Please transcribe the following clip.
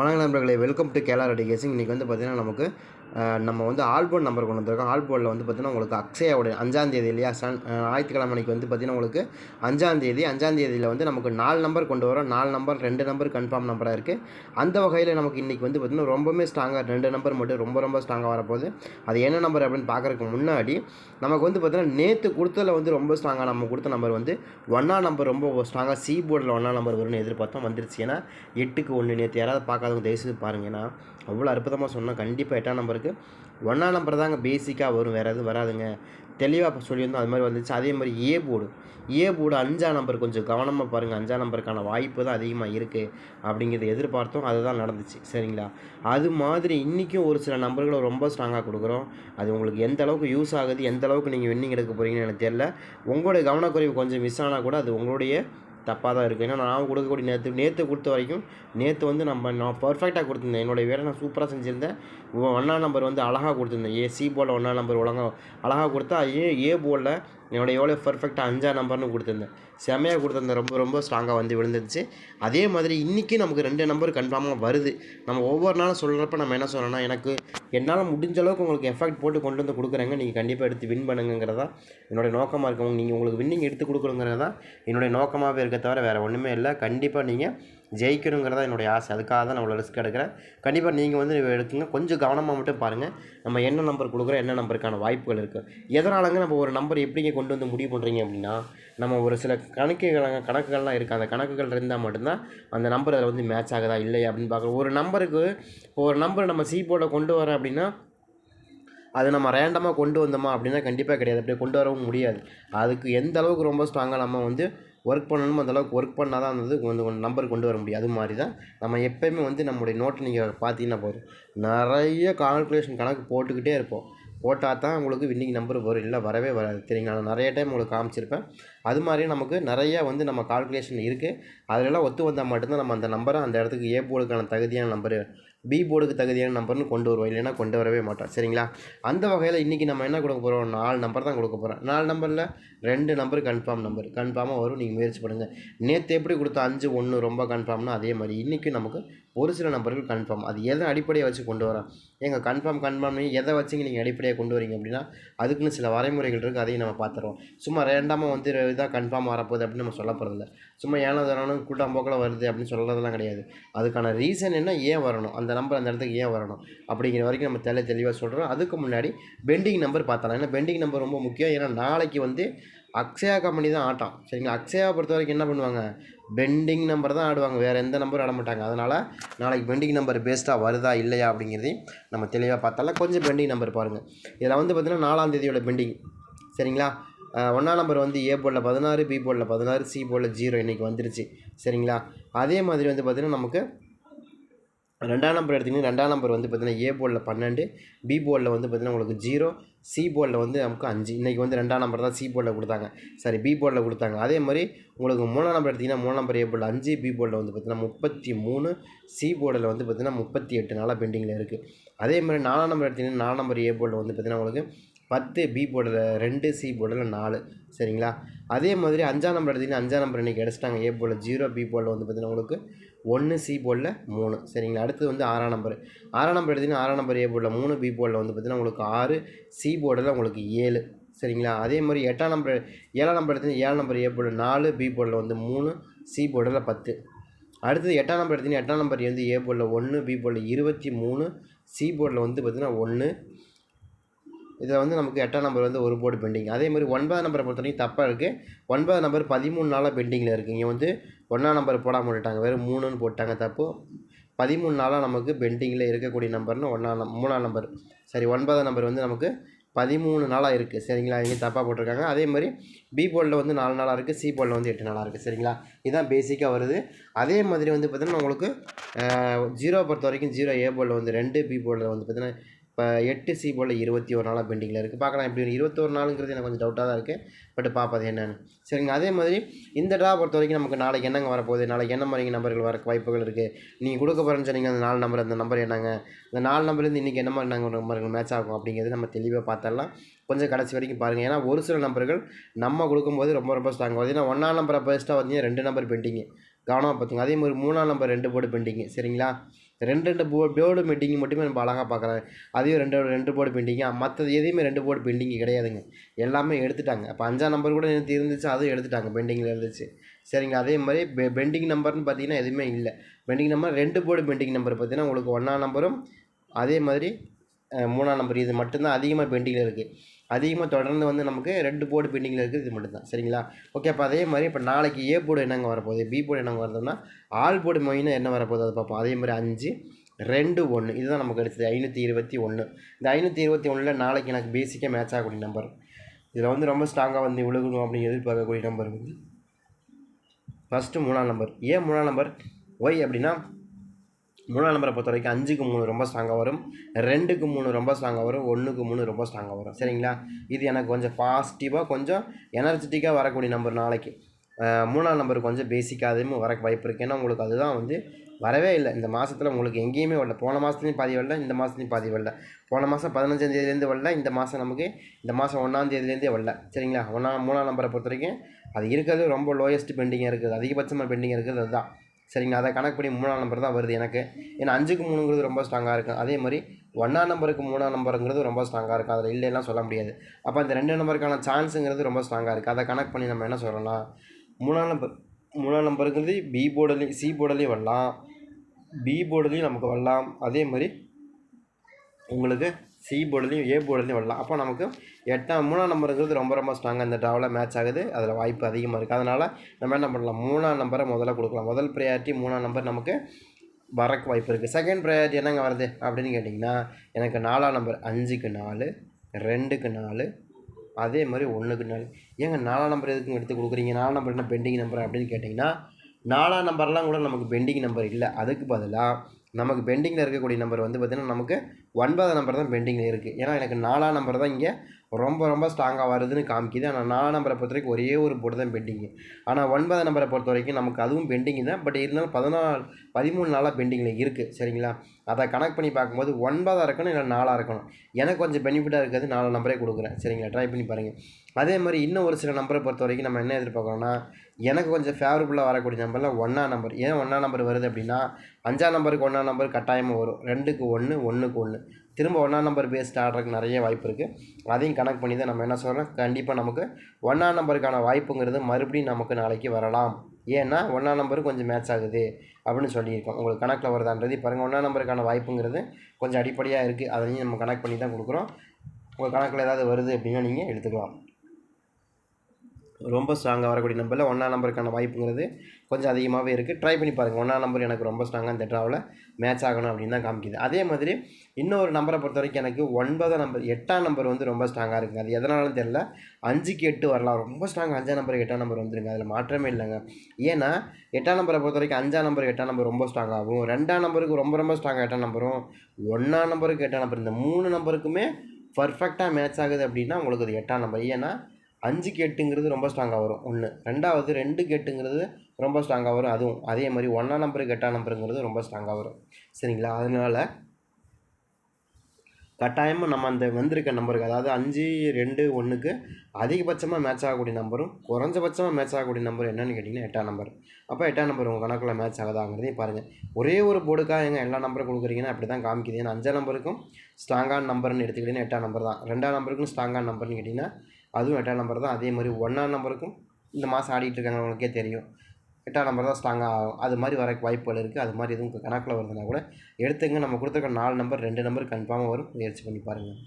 வணக்க நண்பர்களே welcome to கேலா ரெடி கேசிங் இன்றைக்கி வந்து பார்த்திங்கன்னா நமக்கு நம்ம வந்து ஆல்போர்ட் நம்பர் கொண்டு வந்திருக்கோம். ஆல்போர்டில் வந்து பார்த்திங்கன்னா உங்களுக்கு அக்ஷயாவுடைய அஞ்சாந்தேதி இல்லையா? சன் ஞாயிற்றுக்கிழமை அன்னைக்கு வந்து பார்த்திங்கன்னா உங்களுக்கு அஞ்சாந்தேதி அஞ்சாந்தேதியில் வந்து நமக்கு நாலு நம்பர் கொண்டு வரோம். நாலு நம்பர் ரெண்டு நம்பர் கன்ஃபார்ம் நம்பராக இருக்குது அந்த வகையில் நமக்கு இன்றைக்கி வந்து பார்த்திங்கன்னா ரொம்பவுமே ஸ்ட்ராங்காக ரெண்டு நம்பர் மட்டும் ரொம்ப ரொம்ப ஸ்ட்ராங்காக வரப்போகுது. அது என்ன நம்பர் அப்படின்னு பார்க்குறதுக்கு முன்னாடி நமக்கு வந்து பார்த்திங்கன்னா நேற்று கொடுத்ததில் வந்து ரொம்ப ஸ்ட்ராங்காக நம்ம கொடுத்த நம்பர் வந்து ஒன்றா நம்பர் ரொம்ப ஸ்ட்ராங்காக சி போர்டில் ஒன்றா நம்பர் வரும்னு எதிர்பார்த்தோம். வந்துருச்சு. ஏன்னா எட்டுக்கு ஒன்று நேற்று யாராவது பார்க்காதவங்க தயவுசெய்து பாருங்க. ஏன்னா அவ்வளோ அற்புதமாக சொன்னால் கண்டிப்பாக எட்டாம் நம்பருக்கு ஒன்றா நம்பர் தாங்க பேசிக்காக வரும். வேறு எதுவும் வராதுங்க. தெளிவாக சொல்லியிருந்தோம் அது மாதிரி வந்துச்சு. அதே மாதிரி ஏ போர்டு ஏ போர்டு அஞ்சாம் நம்பர் கொஞ்சம் கவனமாக பாருங்கள் அஞ்சாம் நம்பருக்கான வாய்ப்பு தான் அதிகமாக இருக்குது அப்படிங்கிறத எதிர்பார்த்தோம். அதுதான் நடந்துச்சு. சரிங்களா? அது மாதிரி இன்றைக்கும் ஒரு சில நம்பர்களை ரொம்ப ஸ்ட்ராங்காக கொடுக்குறோம். அது உங்களுக்கு எந்த அளவுக்கு யூஸ் ஆகுது எந்த அளவுக்கு நீங்கள் வின்னிங் எடுக்க போகிறீங்கன்னு எனக்கு தெரியல. உங்களுடைய கவனக்குறைவு கொஞ்சம் மிஸ் ஆனால் கூட அது உங்களுடைய தப்பாக தான் இருக்குது ஏன்னா நான் கொடுக்கக்கூடிய நேற்று நேற்று கொடுத்த வரைக்கும் நேற்று வந்து நம்ம நான் பர்ஃபெக்டாக கொடுத்துருந்தேன். என்னுடைய வேலை நான் சூப்பராக செஞ்சுருந்தேன். ஒன்றா நம்பர் வந்து அழகாக கொடுத்துருந்தேன். ஏ சி போர்டில் ஒன்றாம் நம்பர் ஒழுங்காக அழகாக கொடுத்தா ஏ ஏ போலில் என்னோடய எவ்வளோ பர்ஃபெக்டாக அஞ்சாம் நம்பர்னு கொடுத்துருந்தேன். செம்மையாக கொடுத்துருந்தேன். ரொம்ப ரொம்ப ஸ்ட்ராங்காக வந்து விழுந்துருச்சு. அதே மாதிரி இன்றைக்கி நமக்கு ரெண்டு நம்பர் கன்ஃபார்மாக வருது. நம்ம ஒவ்வொரு நாளும் சொல்கிறப்ப நம்ம என்ன சொல்லணும்னா எனக்கு என்னால் முடிஞ்ச அளவுக்கு உங்களுக்கு எஃபெக்ட் போட்டு கொண்டு வந்து கொடுக்குறேங்க. நீங்கள் கண்டிப்பாக எடுத்து வின் பண்ணுங்கிறதா என்னுடைய நோக்கமாக இருக்கவங்க நீங்கள் உங்களுக்கு வின்னிங் எடுத்து கொடுக்குறங்கிறதா என்னுடைய நோக்கமாகவே இருக்க தவிர வேறு ஒன்றுமே இல்லை. கண்டிப்பாக நீங்கள் ஜெயிக்கணுங்கிறதா என்னுடைய ஆசை. அதுக்காக தான் நான் இவ்வளோ ரிஸ்க் எடுக்கிறேன். கண்டிப்பாக நீங்கள் வந்து எடுக்குங்க கொஞ்சம் கவனமாக மட்டும் பாருங்கள் நம்ம என்ன நம்பர் கொடுக்குறோம் என்ன நம்பருக்கான வாய்ப்புகள் இருக்குது எதனாலங்க நம்ம ஒரு நம்பர் எப்படிங்க கொண்டு வந்து முடிவு பண்ணுறீங்க அப்படின்னா நம்ம ஒரு சில கணக்குகள் கணக்குகள்லாம் இருக்குது அந்த கணக்குகள் இருந்தால் மட்டும்தான் அந்த நம்பர் அதில் வந்து மேட்ச் ஆகுதா இல்லையா அப்படின்னு பார்க்குறோம். ஒரு நம்பருக்கு இப்போ ஒரு நம்பர் நம்ம சி போர்டில் கொண்டு வரோம் அப்படின்னா அது நம்ம ரேண்டமாக கொண்டு வந்தோமா அப்படின்னா கண்டிப்பாக கிடையாது. அப்படியே கொண்டு வரவும் முடியாது. அதுக்கு எந்த அளவுக்கு ரொம்ப ஸ்ட்ராங்காக நம்ம வந்து ஒர்க் பண்ணணுமோ அந்தளவுக்கு ஒர்க் பண்ணால் தான் வந்து கொஞ்சம் நம்பர் கொண்டு வர முடியும். அது மாதிரி தான் நம்ம எப்போயுமே வந்து நம்முடைய நோட்டை நீங்கள் பார்த்தீங்கன்னா போதும். நிறைய கால்குலேஷன் கணக்கு போட்டுக்கிட்டே இருப்போம். போட்டால் தான் உங்களுக்கு வின்னிங் நம்பர் வரும். இல்லை வரவே வராது. சரிங்களா நான் நிறைய டைம் உங்களுக்கு காமிச்சிருப்பேன். அது மாதிரி நமக்கு நிறையா வந்து நம்ம கால்குலேஷன் இருக்குது அதிலெல்லாம் ஒத்து வந்தால் மட்டும்தான் நம்ம அந்த நம்பரை அந்த இடத்துக்கு ஏ போர்டுக்கான தகுதியான நம்பரு பி போர்டுக்கு தகுதியான நம்பர்னு கொண்டு வருவோம். இல்லைன்னா கொண்டு வரவே மாட்டோம். சரிங்களா? அந்த வகையில் இன்றைக்கி நம்ம என்ன கொடுக்க போகிறோம் நாலு நம்பர் தான் கொடுக்க போகிறோம் நாலு நம்பரில் ரெண்டு நம்பர் கன்ஃபார்ம் நம்பர் கன்ஃபார்மாக வரும். நீங்கள் முயற்சி பண்ணுங்கள் நேற்று எப்படி கொடுத்த அஞ்சு ஒன்று ரொம்ப கன்ஃபார்ம்னா அதே மாதிரி. இன்றைக்கி நமக்கு ஒரு சில நபர்கள் கன்ஃபார்ம் அது எதை அடிப்படையை வச்சு கொண்டு வரோம் எங்கள் கன்ஃபார்ம் கன்ஃபார்ம் எதை வச்சுங்க நீங்கள் அடிப்படையாக கொண்டு வரீங்க அப்படின்னா அதுக்குன்னு சில வரைமுறைகள் இருக்குது அதையும் நம்ம பார்த்துருவோம். சும்மா ரேண்டமாக வந்து இதாக கன்ஃபார்ம் வரப்போகுது அப்படின்னு நம்ம சொல்ல போகிறதில்ல சும்மா ஏனோ தானோ கூட்டம் போக்கில் வருது அப்படின்னு சொல்கிறதெல்லாம் கிடையாது. அதுக்கான ரீசன் என்ன ஏன் வரணும்? அந்த நம்பர் அந்த இடத்துக்கு ஏன் வரணும்? அப்படிங்கிற வரைக்கும் நம்ம தெளி தெளிவாக சொல்கிறோம் அதுக்கு முன்னாடி பெண்டிங் நம்பர் பார்த்தலாம் ஏன்னா பெண்டிங் நம்பர் ரொம்ப முக்கியம். ஏன்னா நாளைக்கு வந்து அக்ஷயா கம்பெனி தான் ஆட்டம். சரிங்களா? அக்ஷயாவை பொறுத்த வரைக்கும் என்ன பண்ணுவாங்க? பெண்டிங் நம்பர் தான் ஆடுவாங்க. வேறு எந்த நம்பரும் ஆட மாட்டாங்க. அதனால் நாளைக்கு பெண்டிங் நம்பர் பேஸ்ட்டாக வருதா இல்லையா அப்படிங்கிறதையும் நம்ம தெளிவாக பார்த்தாலும் கொஞ்சம் பெண்டிங் நம்பர் பாருங்கள் இதில் வந்து பார்த்திங்கன்னா நாலாம் தேதியோட பெண்டிங். சரிங்களா? ஒன்றாம் நம்பர் வந்து ஏ போர்டில் பதினாறு பி போர்டில் பதினாறு சி போர்டில் ஜீரோ இன்றைக்கி வந்துருச்சு. சரிங்களா? அதே மாதிரி வந்து பார்த்திங்கன்னா நமக்கு ரெண்டாம் நம்பர் எடுத்திங்கன்னா ரெண்டாம் நம்பர் வந்து பார்த்திங்கன்னா ஏ போர்டில் பன்னெண்டு பி போர்டில் வந்து பார்த்திங்கன்னா உங்களுக்கு ஜீரோ சி போர்டில் வந்து நமக்கு அஞ்சு இன்றைக்கி வந்து ரெண்டாம் நம்பர் தான் சி போர்டில் கொடுத்தாங்க சாரி பி போர்டில் கொடுத்தாங்க அதே மாதிரி உங்களுக்கு மூணாம் நம்பர் எடுத்திங்கன்னா மூணாம் நம்பர் ஏ போர்டில் அஞ்சு பி போர்டில் வந்து பார்த்திங்கன்னா முப்பத்தி மூணு சி போர்டில் வந்து பார்த்திங்கன்னா முப்பத்தி எட்டு நாளாக பெண்டிங்கில் இருக்குது அதே மாதிரி நாலாம் நம்பர் எடுத்திங்கன்னா நாலாம் நம்பர் ஏ போர்டில் வந்து பார்த்திங்கன்னா உங்களுக்கு பத்து பி போர்டில் ரெண்டு சி போர்டில் நாலு சரிங்களா அதே மாதிரி அஞ்சாம் நம்பர் எடுத்திங்கன்னா அஞ்சாம் நம்பர் இன்றைக்கி அடிச்சிட்டாங்க ஏ போல் ஜீரோ பி போர்டில் வந்து பார்த்திங்கன்னா உங்களுக்கு ஒன்று சி போர்டில் மூணு. சரிங்களா? அடுத்து வந்து ஆறாம் நம்பர் ஆறாம் நம்பர் எடுத்திங்கன்னா ஆறாம் நம்பர் ஏ போலில் மூணு பி போர்டில் வந்து பார்த்திங்கன்னா உங்களுக்கு ஆறு சி போர்டில் உங்களுக்கு ஏழு. சரிங்களா? அதே மாதிரி எட்டாம் நம்பர் ஏழாம் நம்பர் எடுத்திங்கன்னா ஏழாம் நம்பர் ஏ போர்டில் நாலு பி போர்டில் வந்து மூணு சி போர்டில் பத்து. அடுத்தது எட்டாம் நம்பர் எடுத்திங்கன்னா எட்டாம் நம்பர் வந்து ஏ போர்டில் ஒன்று பி போர்டில் இருபத்தி மூணு சி போர்டில் வந்து பார்த்திங்கன்னா ஒன்று இதில் வந்து நமக்கு எட்டாம் நம்பர் வந்து ஒரு போர்டு பெண்டிங் அதே மாதிரி ஒன்பதாம் நம்பரை பொறுத்த வரைக்கும் தப்பாக இருக்குது ஒன்பதாம் நம்பர் பதிமூணு நாளாக பெண்டிங்கில் இருக்குது இங்கே வந்து ஒன்றாம் நம்பர் போடாமல் விட்டாங்க வெறும் மூணுன்னு போட்டாங்க தப்பு. பதிமூணு நாளாக நமக்கு பெண்டிங்கில் இருக்கக்கூடிய நம்பர்னு ஒன்றாம் நம் மூணாம் நம்பர் சரி ஒன்பதாம் நம்பர் வந்து நமக்கு பதிமூணு நாளாக இருக்குது சரிங்களா? இங்கே தப்பாக போட்டிருக்காங்க. அதே மாதிரி பி போர்டில் வந்து நாலு நாளாக இருக்குது சி போர்டில் வந்து எட்டு நாளாக இருக்குது சரிங்களா? இதுதான் பேசிக்காக வருது. அதே மாதிரி வந்து பார்த்திங்கன்னா உங்களுக்கு ஜீரோ பொறுத்த வரைக்கும் ஜீரோ ஏ போர்டில் வந்து ரெண்டு பி போர்டில் வந்து பார்த்திங்கன்னா இப்போ எட்டு சி போல் இருபத்தி ஒரு நாளாக பெண்டிங்கில் இருக்குது. பார்க்கலாம் எப்படி இருபத்தொரு நாளுங்கிறது எனக்கு கொஞ்சம் டவுட்டாக தான் இருக்குது பட் பார்ப்பது என்னென்னு. சரிங்க. அதே மாதிரி இந்த ட்ரா பொறுத்த வரைக்கும் நமக்கு நாளைக்கு என்னங்க வரப்போகுது? நாளைக்கு என்ன மாதிரி நம்பர்கள் வர வாய்ப்புகள் இருக்குது நீங்கள் கொடுக்க போகிறேன்னு சொன்னீங்க அந்த நாலு நம்பர் அந்த நம்பர் என்னங்க? அந்த நாலு நம்பர்லேருந்து இன்றைக்கி என்ன மாதிரி நாங்கள் நம்பர்கள் மேட்ச் ஆகும் அப்படிங்கிறது நம்ம தெளிவாக பார்த்தரலாம் கொஞ்சம் கடைசி வரைக்கும் பாருங்கள் ஏன்னா ஒரு சில நம்பர்கள் நம்ம கொடுக்கும்போது ரொம்ப ரொம்ப ஸ்ட்ராங் ஆகுது. ஏன்னா ஒன்றாம் நம்பரை பெஸ்ட்டாக பார்த்தீங்கன்னா ரெண்டு நம்பர் பெண்டிங்கு கவனமாக பார்த்துங்க. அதே மாதிரி மூணாம் நம்பர் ரெண்டு போர்டு பெண்டிங்கு சரிங்களா? ரெண்டு ரெண்டு போ போர்டு பெண்டிங் மட்டுமே நம்ம அழகாக பார்க்குறேன் அதையும் ரெண்டு ரெண்டு போர்டு பெயிண்டிங்காக மற்றது எதையுமே ரெண்டு போர்டு பெண்டிங் கிடையாதுங்க. எல்லாமே எடுத்துட்டாங்க. அப்போ அஞ்சாம் நம்பர் கூட எனக்கு இருந்துச்சு அதுவும் எடுத்துட்டாங்க பெண்டிங்கில் இருந்துச்சு. சரிங்க அதே மாதிரி பெ பெண்டிங் நம்பர்னு பார்த்தீங்கன்னா எதுவுமே இல்லை. பெண்டிங் நம்பர் ரெண்டு போர்டு பெண்டிங் நம்பர் பார்த்தீங்கன்னா உங்களுக்கு ஒன்றாம் நம்பரும் அதே மாதிரி மூணாம் நம்பர் இது மட்டும்தான் அதிகமாக பெண்டிங்கில் இருக்குது அதிகமாக தொடர்ந்து வந்து நமக்கு ரெண்டு போர்டு பெண்டிங்கில் இருக்குது இது மட்டும்தான். சரிங்களா? ஓகே அப்போ அதே மாதிரி இப்போ நாளைக்கு ஏ போர்டு என்னங்க வரப்போகுது? பி போர்டு என்னங்க வருதுன்னா ஆல் போர்டு மொயின்னு என்ன வரப்போகுது அதை பார்ப்போம். அதே மாதிரி அஞ்சு ரெண்டு ஒன்று இதுதான் நமக்கு கிடைச்சது ஐநூற்றி இருபத்தி ஒன்று இந்த ஐநூற்றி இருபத்தி ஒன்றில் நாளைக்கு எனக்கு பேசிக்காக மேட்ச் ஆகக்கூடிய நம்பர் இதில் வந்து ரொம்ப ஸ்ட்ராங்காக வந்து விழுகணும் அப்படின்னு எதிர்பார்க்கக்கூடிய நம்பர் வந்து ஃபஸ்ட்டு மூணாம் நம்பர் ஏன் மூணாம் நம்பர் ஒய் அப்படின்னா மூணாம் நம்பரை பொறுத்த வரைக்கும் அஞ்சுக்கு மூணு ரொம்ப ஸ்ட்ராங்காக வரும். ரெண்டுக்கு மூணு ரொம்ப ஸ்ட்ராங்காக வரும். ஒன்றுக்கு மூணு ரொம்ப ஸ்ட்ராங்காக வரும். சரிங்களா? இது எனக்கு கொஞ்சம் பாசிட்டிவாக கொஞ்சம் எனர்ஜெட்டிக்காக வரக்கூடிய நம்பர் நாளைக்கு. மூணாம் நம்பர் கொஞ்சம் பேசிக்காக அதுவும் வர வாய்ப்பு இருக்குது ஏன்னா உங்களுக்கு அதுதான் வந்து வரவே இல்லை. இந்த மாதத்தில் உங்களுக்கு எங்கேயுமே வரல. போன மாதத்துலையும் பாதி வரல இந்த மாதத்துலையும் பாதி வரல. போன மாதம் பதினஞ்சாந்தேதியிலேருந்து வரல இந்த மாதம் நமக்கு இந்த மாதம் ஒன்றாம் தேதியிலேருந்தே வரல. சரிங்களா? ஒன்றா மூணாம் நம்பரை பொறுத்த வரைக்கும் அது இருக்கிறது ரொம்ப லோயஸ்ட் பெண்டிங்காக இருக்குது. அதிகபட்சமாக பெண்டிங் இருக்கிறது அதுதான். சரிங்களா? அதை கணக்கு பண்ணி மூணாம் நம்பர் தான் வருது எனக்கு. ஏன்னா அஞ்சுக்கு மூணுங்கிறது ரொம்ப ஸ்ட்ராங்காக இருக்கும். அதே மாதிரி ஒன்றாம் நம்பருக்கு மூணாம் நம்பருங்கிறது ரொம்ப ஸ்ட்ராங்காக இருக்கும். அதில் இல்லைன்னா சொல்ல முடியாது. அப்போ அந்த ரெண்டு நம்பருக்கான சான்ஸுங்கிறது ரொம்ப ஸ்ட்ராங்காக இருக்குது அதை கணக்கு பண்ணி நம்ம என்ன சொல்லலாம்? மூணாம் நம்பர் மூணாம் நம்பருங்கிறது பி போர்டுலேயும் சி போர்டுலேயும் வரலாம். பி போர்டுலேயும் நமக்கு வரலாம். அதே மாதிரி உங்களுக்கு சி போர்டுலேயும் ஏ போர்டுலேயும் வரலாம். அப்போ நமக்கு எட்டாம் மூணாம் நம்பருங்கிறது ரொம்ப ரொம்ப ஸ்ட்ராங்காக இந்த ட்ராவில் மேட்ச் ஆகுது. அதில் வாய்ப்பு அதிகமாக இருக்குது அதனால் நம்ம என்ன பண்ணலாம்? மூணாம் நம்பரை முதல்ல கொடுக்கலாம். முதல் ப்ரையாரிட்டி மூணாம் நம்பர் நமக்கு வரக்கு வாய்ப்பு இருக்குது செகண்ட் ப்ரையாரிட்டி என்னங்க வருது அப்படின்னு கேட்டிங்கன்னா எனக்கு நாலாம் நம்பர் அஞ்சுக்கு நாலு ரெண்டுக்கு நாலு அதே மாதிரி ஒன்றுக்கு நாலு. ஏங்க நாலாம் நம்பர் எதுக்கும் எடுத்து கொடுக்குறீங்க? நாலாம் நம்பர் என்ன பெண்டிங் நம்பர் அப்படின்னு கேட்டிங்கன்னா நாலாம் நம்பர்லாம் கூட நமக்கு பெண்டிங் நம்பர் இல்லை. அதுக்கு பதிலாக நமக்கு பெண்டிங்கில் இருக்கக்கூடிய நம்பர் வந்து பார்த்திங்கன்னா நமக்கு ஒன்பதாம் நம்பர் தான் பெண்டிங்கில் இருக்குது ஏன்னா எனக்கு நாலாம் நம்பர் தான் இங்கே ரொம்ப ரொம்ப ஸ்ட்ராங்காக வருதுன்னு காமிக்குது. ஆனால் நாலாம் நம்பரை பொறுத்த வரைக்கும் ஒரே ஒரு போட்டு தான் பெண்டிங்கு ஆனால் ஒன்பதாம் நம்பரை பொறுத்த வரைக்கும் நமக்கு அதுவும் பெண்டிங் தான். பட் இருந்தாலும் பதினாலு பதிமூணு நாளாக பெண்டிங்கில் இருக்குது சரிங்களா? அதை கணக்கு பண்ணி பார்க்கும்போது ஒன்பதாக இருக்கணும் இல்லை நாலாக இருக்கணும்? எனக்கு கொஞ்சம் பெனிஃபிட்டாக இருக்கிறது நாலு நம்பரே கொடுக்குறேன். சரிங்களா? ட்ரை பண்ணி பாருங்கள் அதே மாதிரி இன்னும் ஒரு சில நம்பரை பொறுத்த வரைக்கும் நம்ம என்ன எதிர்பார்க்குறோம்னா எனக்கு கொஞ்சம் ஃபேவரபுளாக வரக்கூடிய நம்பரில் ஒன்றாம் நம்பர் ஏன் ஒன்றாம் நம்பர் வருது அப்படின்னா அஞ்சாம் நம்பருக்கு ஒன்றாம் நம்பர் கட்டாயமாக வரும். ரெண்டுக்கு ஒன்று ஒன்றுக்கு ஒன்று திரும்ப ஒன்றாம் நம்பர் பேஸ்ட் ஆடுறதுக்கு நிறைய வாய்ப்பு இருக்குது அதையும் கணக்கு பண்ணி தான் நம்ம என்ன சொல்கிறோம் கண்டிப்பாக நமக்கு ஒன்றாம் நம்பருக்கான வாய்ப்புங்கிறது மறுபடியும் நமக்கு நாளைக்கு வரலாம். ஏன்னா ஒன்றாம் நம்பர் கொஞ்சம் மேட்ச் ஆகுது அப்படின்னு சொல்லியிருக்கோம். உங்களுக்கு கணக்கில் வருதான்றது பாருங்கள் ஒன்றாம் நம்பருக்கான வாய்ப்புங்கிறது கொஞ்சம் அடிப்படையாக இருக்குது அதையும் நம்ம கணக்கு பண்ணி தான் கொடுக்குறோம். உங்கள் கணக்கில் ஏதாவது வருது அப்படின்னா நீங்கள் எடுத்துக்கலாம். ரொம்ப ஸ்ட்ராங்காக வரக்கூடிய நம்பரில் ஒன்றாம் நம்பருக்கான வாய்ப்புங்கிறது கொஞ்சம் அதிகமாகவே இருக்குது ட்ரை பண்ணி பாருங்கள் ஒன்றாம் நம்பர் எனக்கு ரொம்ப ஸ்ட்ராங்காக இந்த ட்ராவில் மேட்ச் ஆகணும் அப்படின்னு தான் காமிக்குது. அதே மாதிரி இன்னொரு நம்பரை பொறுத்த வரைக்கும் எனக்கு ஒன்பதாம் நம்பர் எட்டாம் நம்பர் வந்து ரொம்ப ஸ்ட்ராங்காக இருக்குது அது எதனாலும் தெரில அஞ்சுக்கு எட்டு வரலாம். ரொம்ப ஸ்ட்ராங் அஞ்சாம் நம்பருக்கு எட்டாம் நம்பர் வந்துருங்க. அதில் மாற்றமே இல்லைங்க. ஏன்னா எட்டாம் நம்பரை பொறுத்த வரைக்கும் அஞ்சாம் நம்பருக்கு எட்டாம் நம்பர் ரொம்ப ஸ்ட்ராங் ஆகும். ரெண்டாம் நம்பருக்கு ரொம்ப ரொம்ப ஸ்ட்ராங்காக எட்டாம் நம்பரும் ஒன்றாம் நம்பருக்கு எட்டாம் நம்பர். இந்த மூணு நம்பருக்குமே பர்ஃபெக்டாக மேட்ச் ஆகுது அப்படின்னா உங்களுக்கு அது எட்டாம் நம்பர். ஏன்னா அஞ்சுக்கு எட்டுங்கிறது ரொம்ப ஸ்ட்ராங்காக வரும். ஒன்று ரெண்டாவது ரெண்டுக்கு எட்டுங்கிறது ரொம்ப ஸ்ட்ராங்காக வரும். அதுவும் அதே மாதிரி ஒன்றாம் நம்பருக்கு எட்டாம் நம்பருங்கிறது ரொம்ப ஸ்ட்ராங்காக வரும். சரிங்களா? அதனால கட்டாயமாக நம்ம அந்த வந்திருக்க நம்பருக்கு அதாவது அஞ்சு ரெண்டு ஒன்றுக்கு அதிகபட்சமாக மேட்ச் ஆகக்கூடிய நம்பரும் குறைஞ்சபட்சமாக மேட்ச் ஆகக்கூடிய நம்பர் என்னென்னு கேட்டிங்கன்னா எட்டாம் நம்பர் அப்போ எட்டாம் நம்பர் உங்கள் கணக்கில் மேட்ச் ஆகுதாங்கிறதையும் பாருங்கள் ஒரே ஒரு போர்டுக்காக எங்கள் எல்லா நம்பரும் கொடுக்குறீங்கன்னா அப்படி தான் காமிக்குது. ஏன்னா அஞ்சாம் நம்பருக்கும் ஸ்ட்ராங்கான நம்பர்னு எடுத்துக்கிட்டிங்கன்னா எட்டாம் நம்பர் தான். ரெண்டாம் நம்பருக்கும் ஸ்ட்ராங்கான நம்பர்னு கேட்டிங்கன்னா அதுவும் எட்டாம் நம்பர் தான். அதே மாதிரி ஒன்றாம் நம்பருக்கும் இந்த மாதம் ஆடிட்டு இருக்காங்க உங்களுக்கே தெரியும். எட்டாம் நம்பர் தான் ஸ்ட்ராங்காக ஆகும். அது மாதிரி வர வாய்ப்புகள் இருக்குது அது மாதிரி எதுவும் கணக்கில் வருதுன்னா கூட எடுத்துங்க. நம்ம கொடுத்துருக்க நாலு நம்பர் ரெண்டு நம்பர் கன்ஃபார்மாக வரும். முயற்சி பண்ணி பாருங்கள்